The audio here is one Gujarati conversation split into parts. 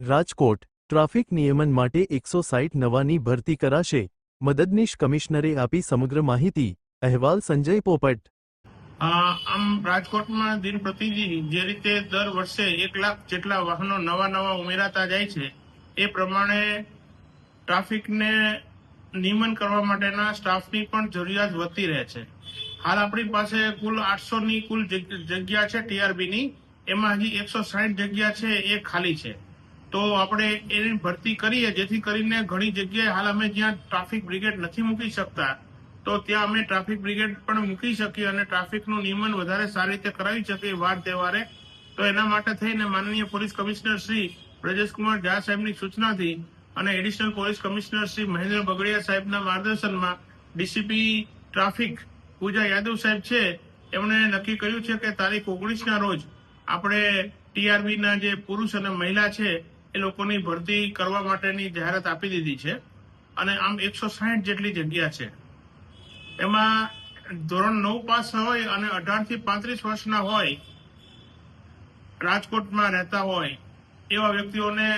રાજકોટ, ટ્રાફિક નિયમન માટે એકસો સાઈઠ નવાની ભરતી કરાશે. મદદનીશ કમિશનરે આપી સમગ્ર માહિતી. અહેવાલ સંજય પોપટ. આમ રાજકોટમાં દિન પ્રતિદિન જે રીતે દર વર્ષે એક લાખ જેટલા વાહનો નવા નવા ઉમેરાતા જાય છે, એ પ્રમાણે ટ્રાફિકને નિયમન કરવા માટેના સ્ટાફની પણ જરૂરિયાત વધતી રહે છે. હાલ આપણી પાસે કુલ આઠસો ની કુલ જગ્યા છે ટીઆરબી ની એમાં હજી એકસો સાઠ જગ્યા છે એ ખાલી છે. તો આપણે એની ભરતી કરીએ, જેથી કરીને ઘણી જગ્યાએ હાલ અમે જ્યાં ટ્રાફિક બ્રિગેડ નથી મૂકી શકતા, તો ત્યાં અમે ટ્રાફિક બ્રિગેડ પણ મૂકી શકીએ અને ટ્રાફિકનું નિયમન વધારે સારી રીતે કરાવી શકીએ વાર તહેવારે. તો એના માટે થઈને માનનીય પોલીસ કમિશનર શ્રી બ્રજેશકુમાર ઝા સાહેબની સૂચનાથી અને additional police commissioner Shri Mahendra Bagadia સાહેબના માર્ગદર્શનમાં ડીસીપી ટ્રાફિક પૂજા યાદવ સાહેબ છે, એમણે નક્કી કર્યું છે કે તારીખ ઓગણીસના રોજ આપણે ટીઆરબીના જે પુરુષ અને મહિલા છે એ લોકોની ભરતી કરવા માટેની જાહેરાત આપી દીધી છે. અને આમ એકસો સાહીઠ જેટલી જગ્યા છે. એમાં ધોરણ નવ પાસ હોય અને અઢારથી પાંત્રીસ વર્ષના હોય, રાજકોટમાં રહેતા હોય, એવા વ્યક્તિઓને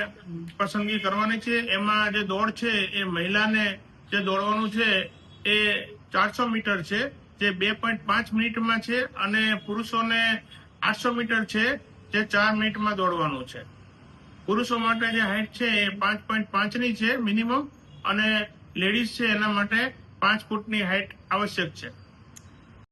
પસંદગી કરવાની છે. એમાં જે દોડ છે, એ મહિલાને જે દોડવાનું છે, એ ચારસો મીટર છે, જે બે પોઈન્ટ પાંચ મિનિટમાં છે અને પુરુષોને આઠસો મીટર છે, જે ચાર મિનિટમાં દોડવાનું છે. પુરુષો માટે જે હાઈટ છે એ પાંચ પોઈન્ટ પાંચની છે મિનિમમ અને લેડીઝ છે એના માટે પાંચ ફૂટની હાઈટ આવશ્યક છે.